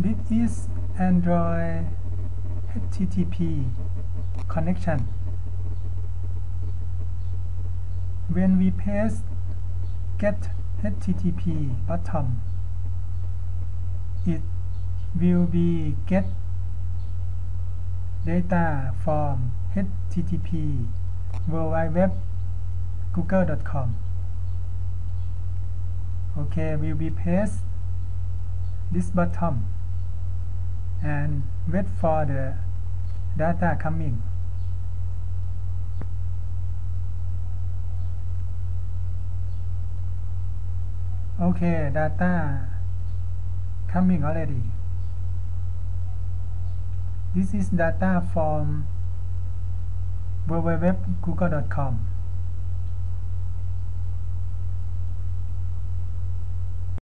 this is Android HTTP connection. When we paste get HTTP button, it will be get data from http www google.com okay will paste this bottom and wait for the data coming. Okay data coming already. This is data from www.google.com